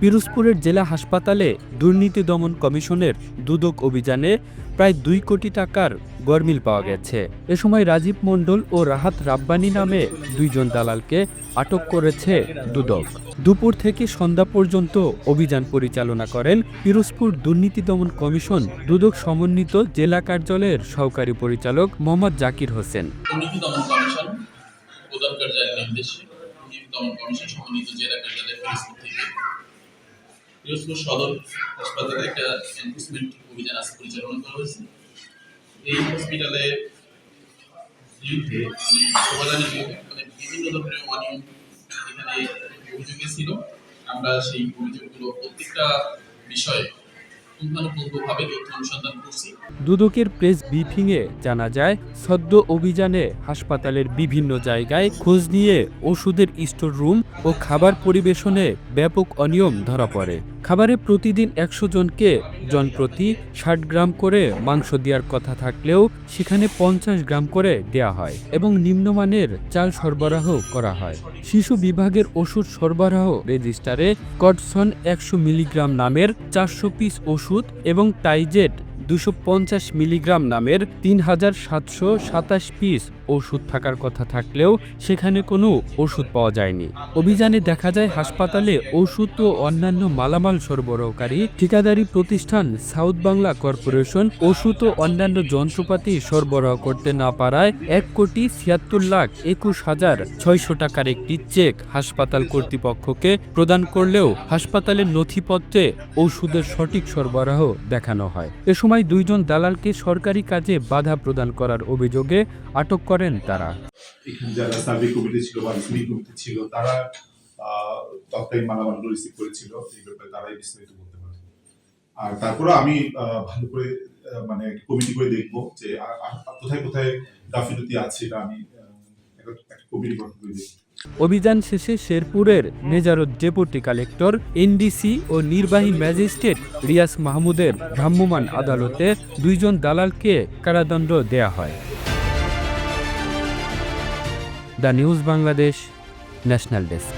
পিরোজপুরের জেলা হাসপাতালে দুর্নীতি দমন কমিশনের দুদক অভিযানে প্রায় দুই কোটি টাকার গরমিল পাওয়া গেছে। এ সময় রাজীব মণ্ডল ও রাহাত রাব্বানি নামে দুইজন দালালকে আটক করেছে দুদক। দুপুর থেকে সন্ধ্যা পর্যন্ত অভিযান পরিচালনা করেন পিরোজপুর দুর্নীতি দমন কমিশন দুদক সমন্বিত জেলা কার্যালয়ের সহকারী পরিচালক মোহাম্মদ জাকির হোসেন। কমিশন সমন্বিত জেলা পিরোজপুর সদর হাসপাতালে একটা এনফোর্সমেন্ট অভিযান পরিচালনা করা হয়েছে। এই হসপিটালে মানে বিভিন্ন ধরনের অনিয়ম এখানে অভিযোগে ছিল। আমরা সেই অভিযোগগুলো প্রত্যেকটা বিষয়ে দুদকের প্রেস ব্রিফিংয়ে জানা যায়, সদ্য অভিযানে হাসপাতালের বিভিন্ন জায়গায় খোঁজ নিয়ে ওষুধের স্টোর রুম ও খাবার পরিবেশনে ব্যাপক অনিয়ম ধরা পড়ে। খাবারে প্রতিদিন একশো জনকে জনপ্রতি ষাট গ্রাম করে মাংস দেওয়ার কথা থাকলেও সেখানে পঞ্চাশ গ্রাম করে দেয়া হয় এবং নিম্নমানের চাল সরবরাহ করা হয়। শিশু বিভাগের ওষুধ সরবরাহ রেজিস্টারে কটসন একশো মিলিগ্রাম নামের চারশো পিস ওষুধ এবং টাইজেট দুশো মিলিগ্রাম নামের তিন হাজার সাতশো সাতাশ পিস ওষুধ থাকার কথা থাকলেও সেখানে কোনো ওষুধ পাওয়া যায়নি। অভিযানে দেখা যায় হাসপাতালে ওষুধ ও অন্যান্য মালামাল সরবরাহকারী ঠিকাদারি প্রতিষ্ঠান সাউথ বাংলা কর্পোরেশন ওষুধ ও অন্যান্য যন্ত্রপাতি সরবরাহ করতে না পারায় এক কোটি ছিয়াত্তর লাখ একুশ হাজার ছয়শো টাকার একটি চেক হাসপাতাল কর্তৃপক্ষকে প্রদান করলেও হাসপাতালের নথিপত্রে ওষুধের সঠিক সরবরাহ দেখানো হয়। এ সময় দুইজন দালালকে সরকারি কাজে বাধা প্রদান করার অভিযোগে আটক করেন তারা। যারা সার্ভে কমিটি ছিল বা কমিটি ছিল, তারা মালামালগুলো রিসিভ করেছিল। এই ব্যাপারে তারাই বিস্তারিত বলতে পারে আর তারপরে আমি ভালো করে মানে কমিটি করে দেখব যে কোথায় কোথায় গাফিলতি আছে এটা আমি একটা কমিটি গঠন করে দেখব। অভিযান শেষে শেরপুরের নেজারত ডেপুটি কালেক্টর, এনডিসি ও নির্বাহী ম্যাজিস্ট্রেট রিয়াস মাহমুদের ভ্রাম্যমাণ আদালতে দুইজন দালালকে কারাদণ্ড দেয়া হয়। The news Bangladesh national desk.